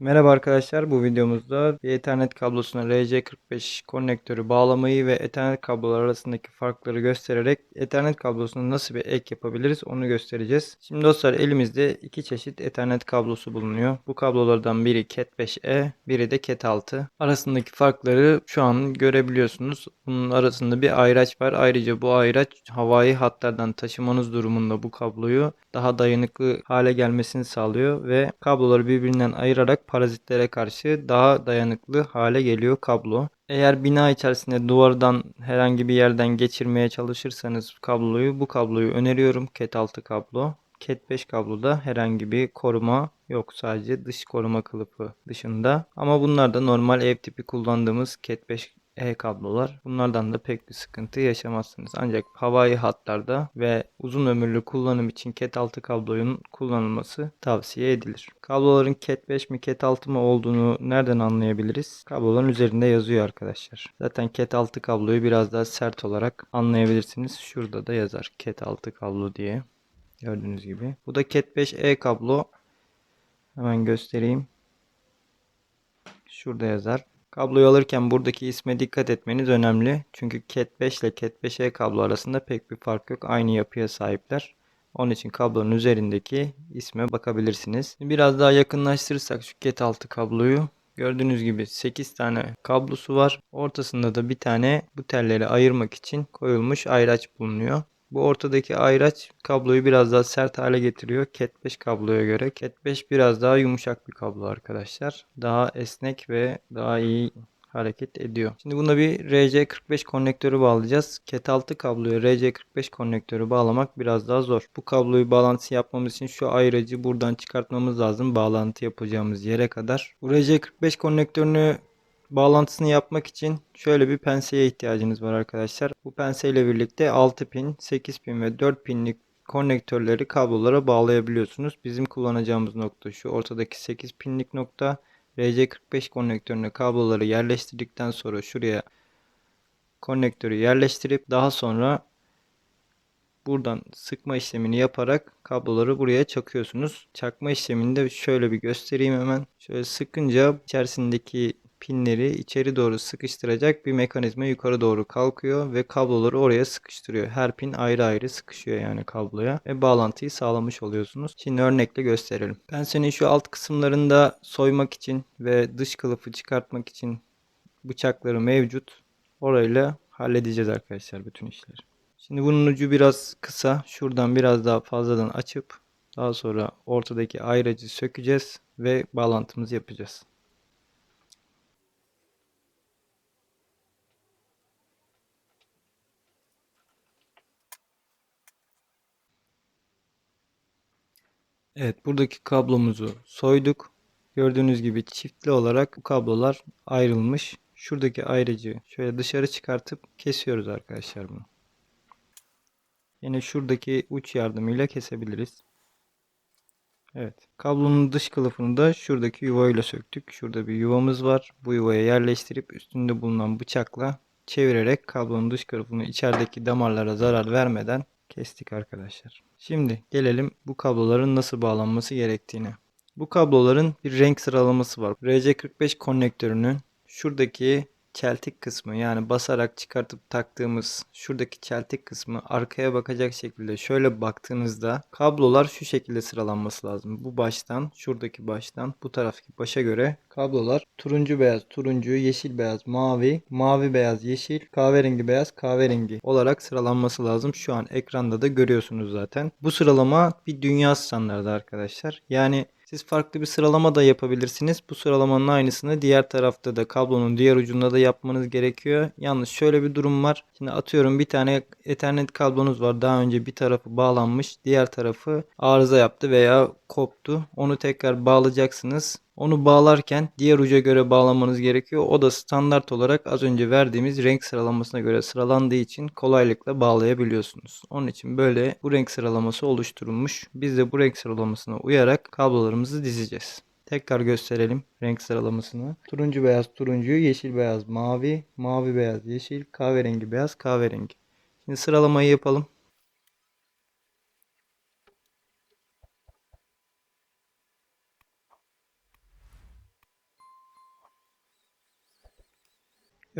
Merhaba arkadaşlar bu videomuzda bir Ethernet kablosuna RJ45 konnektörü bağlamayı ve Ethernet kablolar arasındaki farkları göstererek Ethernet kablosuna nasıl bir ek yapabiliriz onu göstereceğiz. Şimdi dostlar elimizde iki çeşit Ethernet kablosu bulunuyor. Bu kablolardan biri Cat5e biri de Cat6. Arasındaki farkları şu an görebiliyorsunuz. Bunun arasında bir ayraç var. Ayrıca bu ayraç havai hatlardan taşımanız durumunda bu kabloyu daha dayanıklı hale gelmesini sağlıyor ve kabloları birbirinden ayırarak parazitlere karşı daha dayanıklı hale geliyor kablo. Eğer bina içerisinde duvardan herhangi bir yerden geçirmeye çalışırsanız kabloyu bu kabloyu öneriyorum. Cat 6 kablo. Cat 5 kabloda herhangi bir koruma yok. Sadece dış koruma kılıfı dışında. Ama bunlar da normal ev tipi kullandığımız Cat 5 e-kablolar. Bunlardan da pek bir sıkıntı yaşamazsınız. Ancak havai hatlarda ve uzun ömürlü kullanım için Cat 6 kablonun kullanılması tavsiye edilir. Kabloların Cat 5 mi Cat 6 mı olduğunu nereden anlayabiliriz? Kabloların üzerinde yazıyor arkadaşlar. Zaten Cat 6 kabloyu biraz daha sert olarak anlayabilirsiniz. Şurada da yazar Cat 6 kablo diye. Gördüğünüz gibi. Bu da Cat 5 e kablo. Hemen göstereyim. Şurada yazar. Kabloyu alırken buradaki isme dikkat etmeniz önemli. Çünkü Cat 5 ile Cat 5e kablo arasında pek bir fark yok. Aynı yapıya sahipler. Onun için kablonun üzerindeki isme bakabilirsiniz. Biraz daha yakınlaştırırsak şu Cat 6 kabloyu Gördüğünüz gibi 8 tane kablosu var. Ortasında da bir tane bu telleri ayırmak için koyulmuş ayraç bulunuyor. Bu ortadaki ayraç kabloyu biraz daha sert hale getiriyor. Cat 5 kabloya göre. Cat 5 biraz daha yumuşak bir kablo arkadaşlar. Daha esnek ve daha iyi hareket ediyor. Şimdi buna bir RJ45 konnektörü bağlayacağız. Cat 6 kabloya RJ45 konnektörü bağlamak biraz daha zor. Bu kabloyu bağlantısı yapmamız için şu ayracı buradan çıkartmamız lazım. Bağlantı yapacağımız yere kadar. Bu RJ45 konnektörünü bağlantısını yapmak için şöyle bir penseye ihtiyacınız var arkadaşlar. Bu penseyle birlikte 6 pin, 8 pin ve 4 pinlik konnektörleri kablolara bağlayabiliyorsunuz. Bizim kullanacağımız nokta şu ortadaki 8 pinlik nokta. RC45 konnektörüne kabloları yerleştirdikten sonra şuraya konnektörü yerleştirip daha sonra buradan sıkma işlemini yaparak kabloları buraya çakıyorsunuz. Çakma işlemini de şöyle bir göstereyim hemen. Şöyle sıkınca içerisindeki pinleri içeri doğru sıkıştıracak bir mekanizma yukarı doğru kalkıyor ve kabloları oraya sıkıştırıyor. Her pin ayrı ayrı sıkışıyor yani kabloya ve bağlantıyı sağlamış oluyorsunuz. Şimdi örnekle gösterelim. Ben senin şu alt kısımlarında soymak için ve dış kılıfı çıkartmak için bıçakları mevcut. Orayla halledeceğiz arkadaşlar bütün işleri. Şimdi bunun ucu biraz kısa. Şuradan biraz daha fazladan açıp daha sonra ortadaki ayracı sökeceğiz ve bağlantımızı yapacağız. Evet buradaki kablomuzu soyduk. Gördüğünüz gibi çiftli olarak bu kablolar ayrılmış. Şuradaki ayrıcı şöyle dışarı çıkartıp kesiyoruz arkadaşlar bunu. Yine şuradaki uç yardımıyla kesebiliriz. Evet. Kablonun dış kılıfını da şuradaki yuvayla söktük. Şurada bir yuvamız var. Bu yuvaya yerleştirip üstünde bulunan bıçakla çevirerek kablonun dış kılıfını içerideki damarlara zarar vermeden kestik arkadaşlar. Şimdi gelelim bu kabloların nasıl bağlanması gerektiğine. Bu kabloların bir renk sıralaması var. RC45 konnektörünün şuradaki çeltik kısmı yani basarak çıkartıp taktığımız şuradaki çeltik kısmı arkaya bakacak şekilde şöyle baktığınızda kablolar şu şekilde sıralanması lazım. Bu baştan şuradaki baştan bu taraftaki başa göre kablolar turuncu beyaz turuncu yeşil beyaz mavi mavi beyaz yeşil kahverengi beyaz kahverengi olarak sıralanması lazım. Şu an ekranda da görüyorsunuz zaten. Bu sıralama bir dünya standardı arkadaşlar. Yani siz farklı bir sıralama da yapabilirsiniz. Bu sıralamanın aynısını diğer tarafta da kablonun diğer ucunda da yapmanız gerekiyor. Yalnız şöyle bir durum var. Şimdi atıyorum bir tane Ethernet kablonuz var. Daha önce bir tarafı bağlanmış. Diğer tarafı arıza yaptı veya koptu. Onu tekrar bağlayacaksınız. Onu bağlarken diğer uca göre bağlamanız gerekiyor. O da standart olarak az önce verdiğimiz renk sıralamasına göre sıralandığı için kolaylıkla bağlayabiliyorsunuz. Onun için böyle bu renk sıralaması oluşturulmuş. Biz de bu renk sıralamasına uyarak kablolarımızı dizeceğiz. Tekrar gösterelim renk sıralamasını. Turuncu beyaz turuncu, yeşil beyaz mavi, mavi beyaz yeşil, kahverengi beyaz kahverengi. Şimdi sıralamayı yapalım.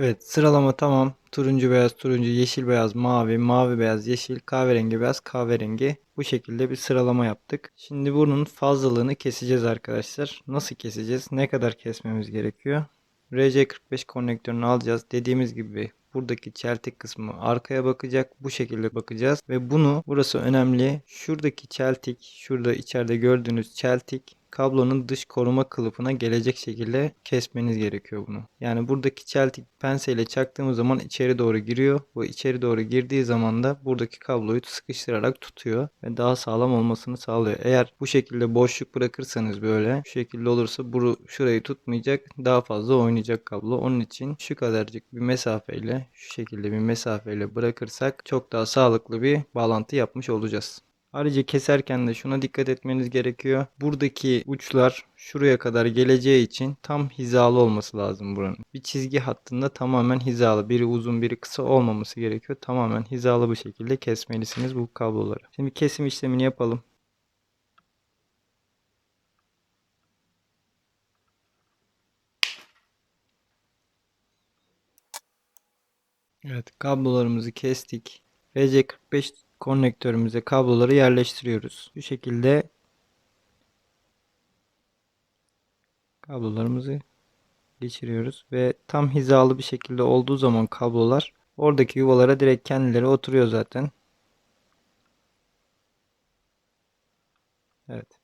Evet sıralama tamam. Turuncu beyaz turuncu yeşil beyaz mavi mavi beyaz yeşil kahverengi beyaz kahverengi bu şekilde bir sıralama yaptık. Şimdi bunun fazlalığını keseceğiz arkadaşlar. Nasıl keseceğiz? Ne kadar kesmemiz gerekiyor? RC45 konnektörünü alacağız. Dediğimiz gibi buradaki çeltik kısmı arkaya bakacak. Bu şekilde bakacağız ve bunu burası önemli. Şuradaki çeltik, şurada içeride gördüğünüz çeltik kablonun dış koruma kılıfına gelecek şekilde kesmeniz gerekiyor bunu. Yani buradaki çeltik penseyle çaktığımız zaman içeri doğru giriyor. Bu içeri doğru girdiği zaman da buradaki kabloyu sıkıştırarak tutuyor ve daha sağlam olmasını sağlıyor. Eğer bu şekilde boşluk bırakırsanız böyle şu şekilde olursa bu şurayı tutmayacak daha fazla oynayacak kablo. Onun için şu kadarcık bir mesafeyle şu şekilde bir mesafeyle bırakırsak çok daha sağlıklı bir bağlantı yapmış olacağız. Ayrıca keserken de şuna dikkat etmeniz gerekiyor. Buradaki uçlar şuraya kadar geleceği için tam hizalı olması lazım buranın. Bir çizgi hattında tamamen hizalı. Biri uzun biri kısa olmaması gerekiyor. Tamamen hizalı bir şekilde kesmelisiniz bu kabloları. Şimdi kesim işlemini yapalım. Evet kablolarımızı kestik. RC45 konnektörümüze kabloları yerleştiriyoruz. Bu şekilde kablolarımızı geçiriyoruz ve tam hizalı bir şekilde olduğu zaman kablolar oradaki yuvalara direkt kendileri oturuyor zaten. Evet.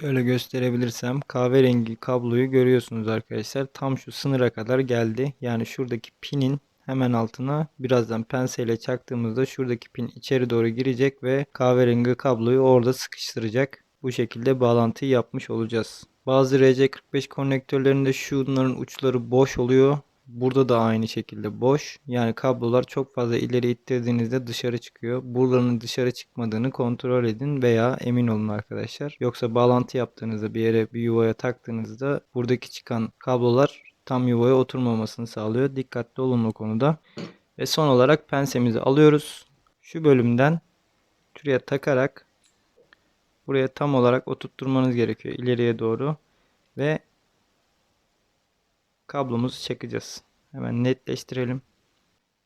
Şöyle gösterebilirsem kahverengi kabloyu görüyorsunuz arkadaşlar. Tam şu sınıra kadar geldi. Yani şuradaki pinin hemen altına birazdan penseyle çaktığımızda şuradaki pin içeri doğru girecek ve kahverengi kabloyu orada sıkıştıracak. Bu şekilde bağlantıyı yapmış olacağız. Bazı RC45 konnektörlerinde şunların uçları boş oluyor. Burada da aynı şekilde boş. Yani kablolar çok fazla ileri ittirdiğinizde dışarı çıkıyor. Buraların dışarı çıkmadığını kontrol edin veya emin olun arkadaşlar. Yoksa bağlantı yaptığınızda bir yere bir yuvaya taktığınızda buradaki çıkan kablolar tam yuvaya oturmamasını sağlıyor. Dikkatli olun o konuda. Ve son olarak pensemizi alıyoruz. Şu bölümden şuraya takarak buraya tam olarak oturtturmanız gerekiyor ileriye doğru ve kablomuzu çakacağız. Hemen netleştirelim.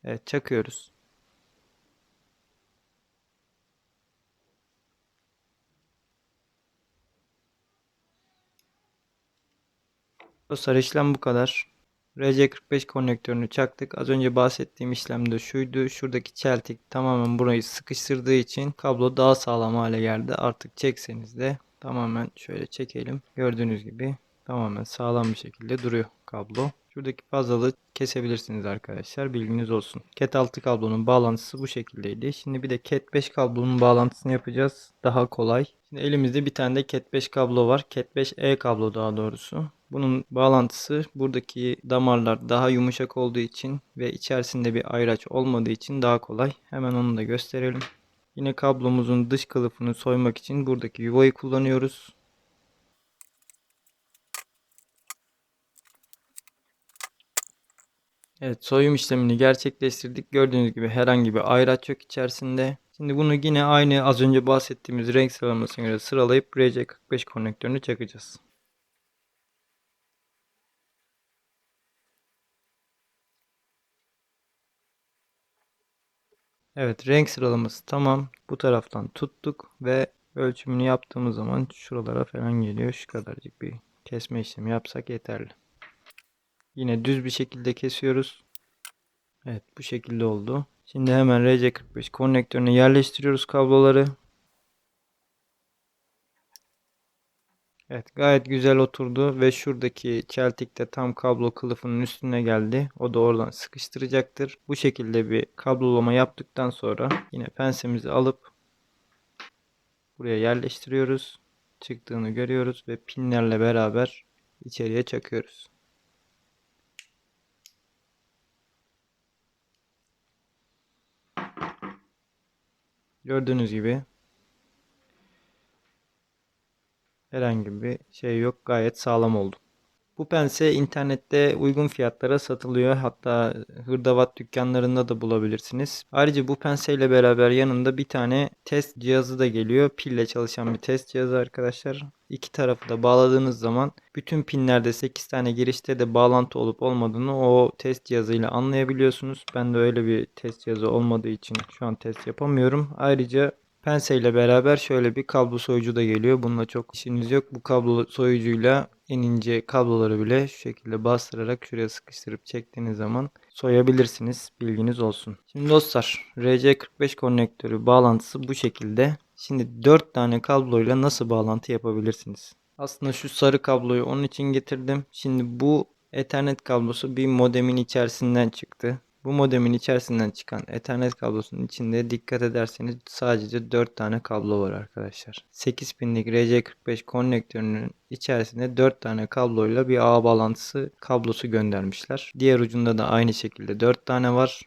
Evet çakıyoruz. Dostlar işlem bu kadar. RC45 konnektörünü çaktık. Az önce bahsettiğim işlem de şuydu. Şuradaki çeltik tamamen burayı sıkıştırdığı için kablo daha sağlam hale geldi. Artık çekseniz de tamamen şöyle çekelim. Gördüğünüz gibi tamamen sağlam bir şekilde duruyor kablo. Şuradaki fazlalığı kesebilirsiniz arkadaşlar. Bilginiz olsun. Cat 6 kablonun bağlantısı bu şekildeydi. Şimdi bir de Cat 5 kablonun bağlantısını yapacağız. Daha kolay. Şimdi elimizde bir tane de Cat 5 kablo var. Cat 5E kablo daha doğrusu. Bunun bağlantısı buradaki damarlar daha yumuşak olduğu için ve içerisinde bir ayraç olmadığı için daha kolay. Hemen onu da gösterelim. Yine kablomuzun dış kılıfını soymak için buradaki yuvayı kullanıyoruz. Evet soyum işlemini gerçekleştirdik. Gördüğünüz gibi herhangi bir ayraç yok içerisinde. Şimdi bunu yine aynı az önce bahsettiğimiz renk sıralamasına göre sıralayıp RC45 konnektörünü çakacağız. Evet renk sıralaması tamam. Bu taraftan tuttuk ve ölçümünü yaptığımız zaman şuralara falan geliyor. Şu kadarcık bir kesme işlemi yapsak yeterli. Yine düz bir şekilde kesiyoruz. Evet bu şekilde oldu. Şimdi hemen RC45 konnektörüne yerleştiriyoruz kabloları. Evet gayet güzel oturdu ve şuradaki çeltik de tam kablo kılıfının üstüne geldi. O da oradan sıkıştıracaktır. Bu şekilde bir kablolama yaptıktan sonra yine pensemizi alıp buraya yerleştiriyoruz. Çıktığını görüyoruz ve pinlerle beraber içeriye çakıyoruz. Gördüğünüz gibi herhangi bir şey yok. Gayet sağlam oldu. Bu pense internette uygun fiyatlara satılıyor. Hatta hırdavat dükkanlarında da bulabilirsiniz. Ayrıca bu penseyle beraber yanında bir tane test cihazı da geliyor. Pille çalışan bir test cihazı arkadaşlar. İki tarafı da bağladığınız zaman bütün pinlerde 8 tane girişte de bağlantı olup olmadığını o test cihazıyla anlayabiliyorsunuz. Ben de öyle bir test cihazı olmadığı için şu an test yapamıyorum. Ayrıca Pense ile beraber şöyle bir kablo soyucu da geliyor. Bununla çok işiniz yok. Bu kablo soyucuyla en ince kabloları bile şu şekilde bastırarak şuraya sıkıştırıp çektiğiniz zaman soyabilirsiniz. Bilginiz olsun. Şimdi dostlar RC45 konnektörü bağlantısı bu şekilde. Şimdi 4 tane kabloyla nasıl bağlantı yapabilirsiniz? Aslında şu sarı kabloyu onun için getirdim. Şimdi bu Ethernet kablosu bir modemin içerisinden çıktı. Bu modemin içerisinden çıkan Ethernet kablosunun içinde dikkat ederseniz sadece 4 tane kablo var arkadaşlar. 8 pinlik RC45 konnektörünün içerisinde 4 tane kabloyla bir ağ bağlantısı kablosu göndermişler. Diğer ucunda da aynı şekilde 4 tane var.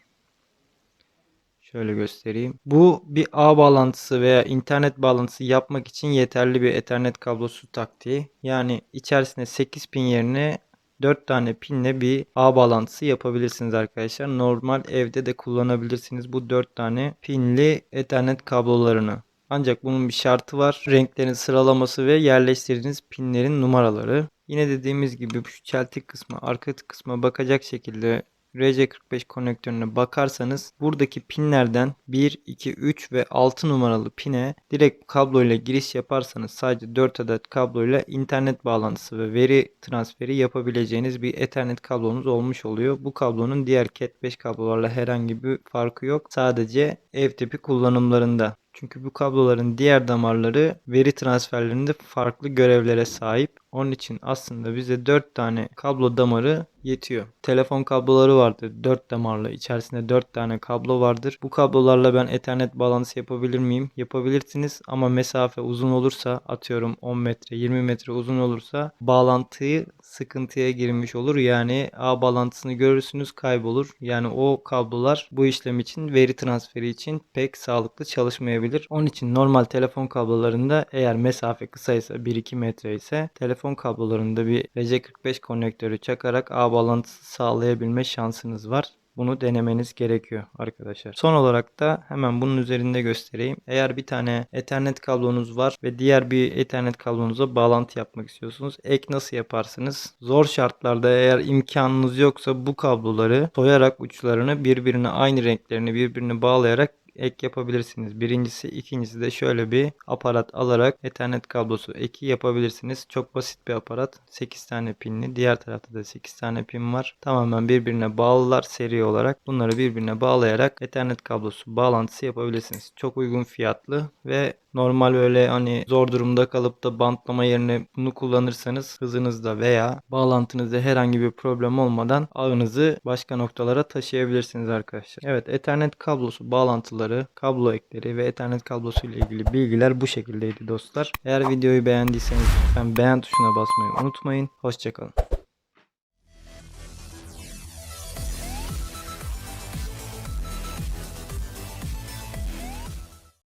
Şöyle göstereyim. Bu bir ağ bağlantısı veya internet bağlantısı yapmak için yeterli bir Ethernet kablosu taktiği. Yani içerisine 8 pin yerine 4 tane pinle bir ağ bağlantısı yapabilirsiniz arkadaşlar. Normal evde de kullanabilirsiniz bu 4 tane pinli Ethernet kablolarını. Ancak bunun bir şartı var. Renklerin sıralaması ve yerleştirdiğiniz pinlerin numaraları. Yine dediğimiz gibi şu çeltik kısmı, arka kısma bakacak şekilde RC45 konnektörüne bakarsanız buradaki pinlerden 1, 2, 3 ve 6 numaralı pine direkt kabloyla giriş yaparsanız sadece 4 adet kabloyla internet bağlantısı ve veri transferi yapabileceğiniz bir Ethernet kablonuz olmuş oluyor. Bu kablonun diğer Cat5 kablolarla herhangi bir farkı yok. Sadece ev tipi kullanımlarında. Çünkü bu kabloların diğer damarları veri transferlerinde farklı görevlere sahip. Onun için aslında bize 4 tane kablo damarı yetiyor. Telefon kabloları vardır 4 damarlı. İçerisinde 4 tane kablo vardır. Bu kablolarla ben Ethernet bağlantısı yapabilir miyim? Yapabilirsiniz ama mesafe uzun olursa atıyorum 10 metre 20 metre uzun olursa bağlantıyı sıkıntıya girmiş olur. Yani ağ bağlantısını görürsünüz kaybolur. Yani o kablolar bu işlem için veri transferi için pek sağlıklı çalışmayabilir. Onun için normal telefon kablolarında eğer mesafe kısaysa 1-2 metre ise telefon kablolarında bir RC45 konnektörü çakarak ağ bağlantısı sağlayabilme şansınız var. Bunu denemeniz gerekiyor arkadaşlar. Son olarak da hemen bunun üzerinde göstereyim. Eğer bir tane Ethernet kablonuz var ve diğer bir Ethernet kablonuza bağlantı yapmak istiyorsunuz. Ek nasıl yaparsınız? Zor şartlarda eğer imkanınız yoksa bu kabloları soyarak uçlarını birbirine aynı renklerini birbirine bağlayarak ek yapabilirsiniz. Birincisi, ikincisi de şöyle bir aparat alarak Ethernet kablosu eki yapabilirsiniz. Çok basit bir aparat. 8 tane pinli. Diğer tarafta da 8 tane pin var. Tamamen birbirine bağlılar seri olarak. Bunları birbirine bağlayarak Ethernet kablosu bağlantısı yapabilirsiniz. Çok uygun fiyatlı ve Normal öyle hani zor durumda kalıp da bantlama yerine bunu kullanırsanız hızınızda veya bağlantınızda herhangi bir problem olmadan ağınızı başka noktalara taşıyabilirsiniz arkadaşlar. Evet Ethernet kablosu bağlantıları, kablo ekleri ve Ethernet kablosu ile ilgili bilgiler bu şekildeydi dostlar. Eğer videoyu beğendiyseniz lütfen beğen tuşuna basmayı unutmayın. Hoşçakalın.